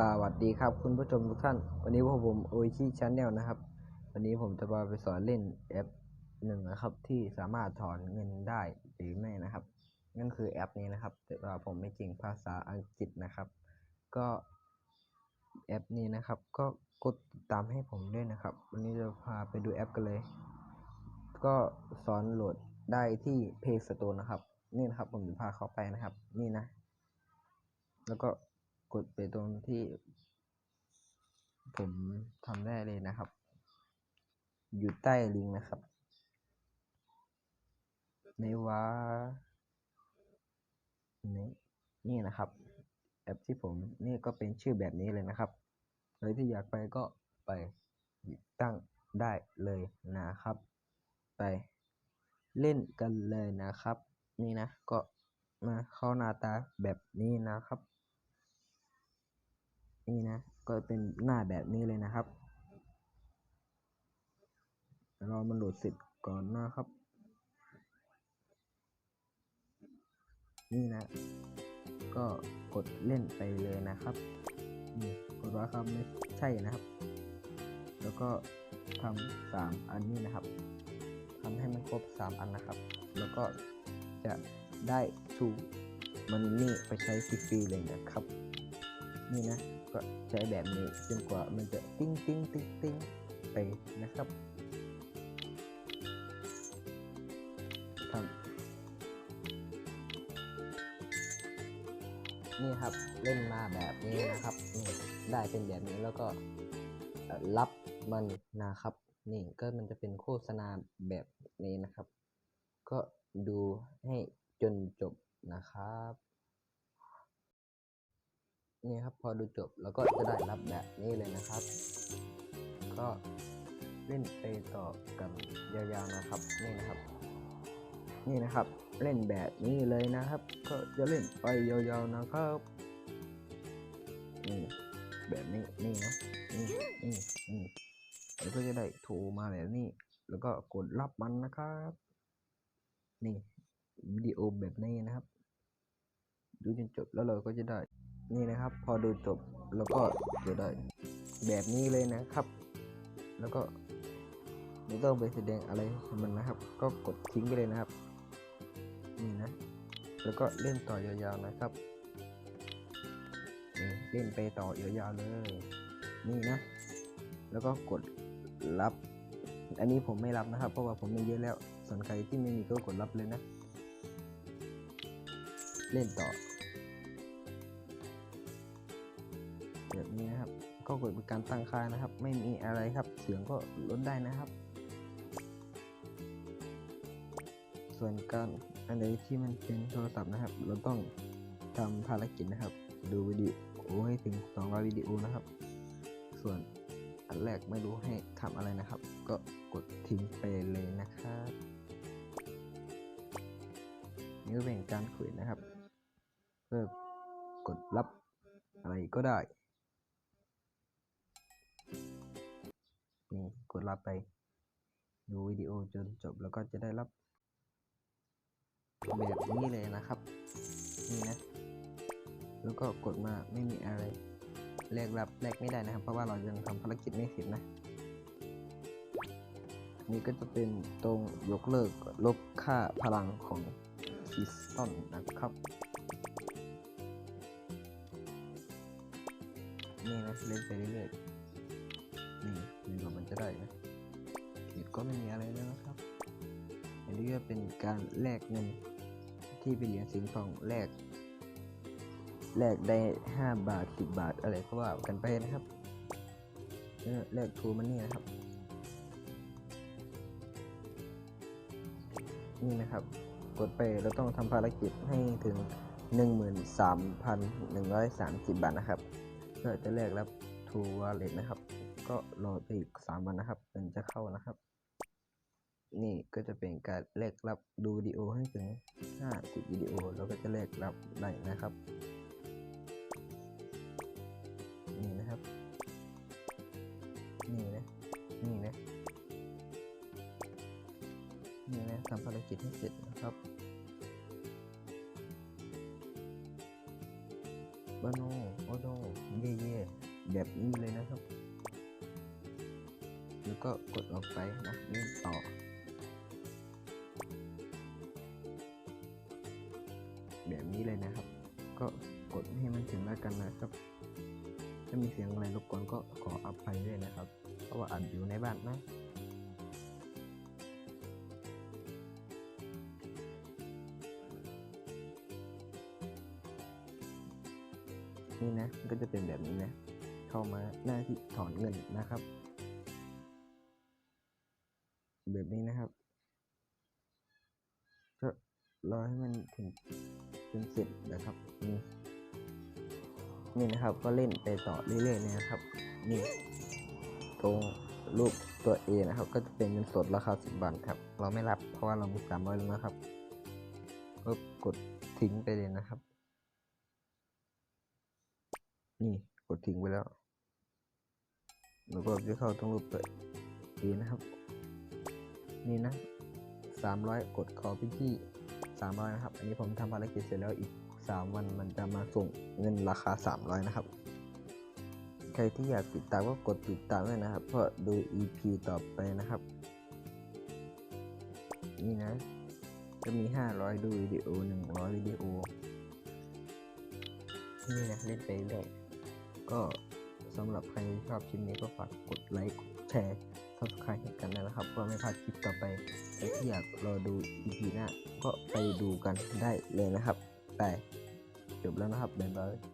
สวัสดีครับคุณผู้ชมทุกท่าน วันนี้พวกผมโอชิชาแนลนะครับ วันนี้ผมจะมาไปสอนเล่นแอปหนึ่งนะครับ ที่สามารถถอนเงินได้หรือไม่นะครับ นั่นคือแอปนี้นะครับ แต่ว่าผมไม่เก่งภาษาอังกฤษนะครับ ก็แอปนี้นะครับ ก็กดติดตามให้ผมด้วยนะครับ วันนี้จะพาไปดูแอปกันเลย ก็สอนโหลดได้ที่ Play Store นะครับ นี่นะครับผมจะพาเข้าไปนะครับ นี่นะ แล้วก็ ดไปตรงที่ ผมทำได้เลยนะครับ อยู่ใต้ลิงก์นะครับ ในว่านี่นี่นะครับ แอปที่ผมนี่ก็เป็นชื่อแบบนี้เลยนะครับใครที่อยากไปก็ไปตั้งได้เลยนะครับ ไปเล่นกันเลยนะครับ นี่นะก็มาเข้าหน้าตาแบบนี้นะครับ นี่นะ ก็เป็นหน้าแบบนี้เลยนะครับรอมันโหลดเสร็จก่อนนะครับ นี่นะ ก็กดเล่นไปเลยนะครับนี่กดว่าครับไม่ใช่นะครับ แล้วก็ทำสามอันนี้นะครับทำให้มันครบสามอันนะครับ แล้วก็จะได้ถูกมันนี่ไปใช้ฟรีๆเลยนะครับ นี่นะ ก็ใช้แบบนี้จนกว่ามันจะติ้งติ้งติ้งติ้งไปนะครับทำนี่ครับเล่นมาแบบนี้นะครับนี่ได้เป็นแบบนี้แล้วก็รับมันนะครับนี่ก็มันจะเป็นโฆษณาแบบนี้นะครับ ก็ดูให้จนจบนะครับ นี่ครับพอดู จบ แล้วก็จะได้รับแบบนี้เลยนะครับ ก็เล่นไปต่อกันยาวๆนะครับนี่นะครับ นี่นะครับ เล่นแบบนี้เลยนะครับ ก็จะเล่นไปยาวๆนะครับนี่แบบนี้นี่นะนี่นี่นี่แล้วก็จะได้โทรมาแบบนี้ แล้วก็กดรับมันนะครับ นี่วิดีโอแบบนี้นะครับ ดูจนจบแล้วเราก็จะได้ นี่นะครับ พอดูจบแล้วก็จะได้แบบนี้เลยนะครับ แล้วก็ไม่ต้องไปแสดงอะไรให้มันนะครับ ก็กดทิ้งไปเลยนะครับ นี่นะ แล้วก็เล่นต่อยาวๆนะครับเล่นไปต่อยาวๆเลย นี่นะ แล้วก็กดรับ อันนี้ผมไม่รับนะครับ เพราะว่าผมมีเยอะแล้วส่วนใครที่ไม่มีก็กดรับเลยนะ เล่นต่อ ก็กดเป็นการตั้งค่านะครับ ไม่มีอะไรครับ เสียงก็ลดได้นะครับ ส่วนการอันใดที่มันเป็นโทรศัพท์นะครับ เราต้องทำภารกิจนะครับ ดูวิดีโอให้ถึง200วิดีโอนะครับ ส่วนอันแรกไม่รู้ให้ทำอะไรนะครับ ก็กดทิ้งไปเลยนะครับนี่ก็เป็นการคุยนะครับเพื่อกดรับอะไรก็ได้ นี่กดรับไป ดูวิดีโอจนจบแล้วก็จะได้รับแบบนี้เลยนะครับ นี่นะ แล้วก็กดมาไม่มีอะไรแลกรับแลกไม่ได้นะครับ เพราะว่าเรายังทำภารกิจไม่เสร็จนะ นี่ก็จะเป็นตรงยกเลิกลบค่าพลังของคิสตัลนะครับ นี่นะเล่นไปเรื่อยๆ นี่ดูว่ามันจะได้นะเขีดก็ไม่มีอะไรแล้วนะครับ อันนี้ก็เป็นการแลกเงินที่เป็นเหรียญสิงทองแลกแลกได้ห้าบาทสิบบาทอะไรก็ว่ากันไปนะครับเออแลกทูมันนี่นะครับ นี่นะครับ กดไปเราต้องทำภารกิจให้ถึง 13,130 บาทนะครับเพื่อจะแลกรับทูวาเลตนะครับ ก็รอไปอีก3วันนะครับถึงจะเข้านะครับ นี่ก็จะเป็นการแลกรับดูวิดีโอให้ถึง50วิดีโอแล้วก็จะแลกรับได้นะครับ นี่นะครับ นี่นะนี่นะนี่นะทำภารกิจให้เสร็จนะครับบ้าโนโอโดเย่เย่แบบนี้เลยนะครับ แล้วก็กดออกไปนะเล่นต่อ แบบนี้เลยนะครับ ก็กดให้มันถึงแล้วกันนะครับถ้ามีเสียงอะไรรบกวนก็ขออภัยด้วยนะครับ เพราะว่าอัดอยู่ในบ้านนะนี่นะก็จะเป็นแบบนี้นะ เข้ามาหน้าที่ถอนเงินนะครับ แบบนี้นะครับ ก็รอให้มันถึงจนเสร็จนะครับนี่นี่นะครับก็เล่นไปต่อเรื่อยๆนะครับ นี่ตรงรูปตัว A นะครับ ก็จะเป็นเงินสดราคาสิบบาทครับ เราไม่รับเพราะว่าเรามีสามร้อยแล้วนะครับก็กดทิ้งไปเลยนะครับ นี่กดทิ้งไปแล้วแล้วก็จะเข้าตรงรูปตัว A นะครับ นี่นะสามร้อยกดขอพี่ที่สามร้อยนะครับ อันนี้ผมทำภารกิจเสร็จแล้วอีกสามวันมันจะมาส่งเงินราคาสามร้อยนะครับ ใครที่อยากติดตามก็กดติดตามด้วยนะครับ เพื่อดู EP ต่อไปนะครับ นี่นะ จะมี 500 ดูวิดีโอ 100 วิดีโอ นี่นะ เล่นไปเรื่อยก็ สำหรับใครที่ชอบคลิปนี้ก็ฝากกดไลค์กดแชร์ subscribe กันนะครับเพื่อไม่พลาดคลิปต่อไปใครที่อยากรอดู EP หน้าก็ไปดูกันได้เลยนะครับ แต่จบแล้วนะครับบ๊ายบาย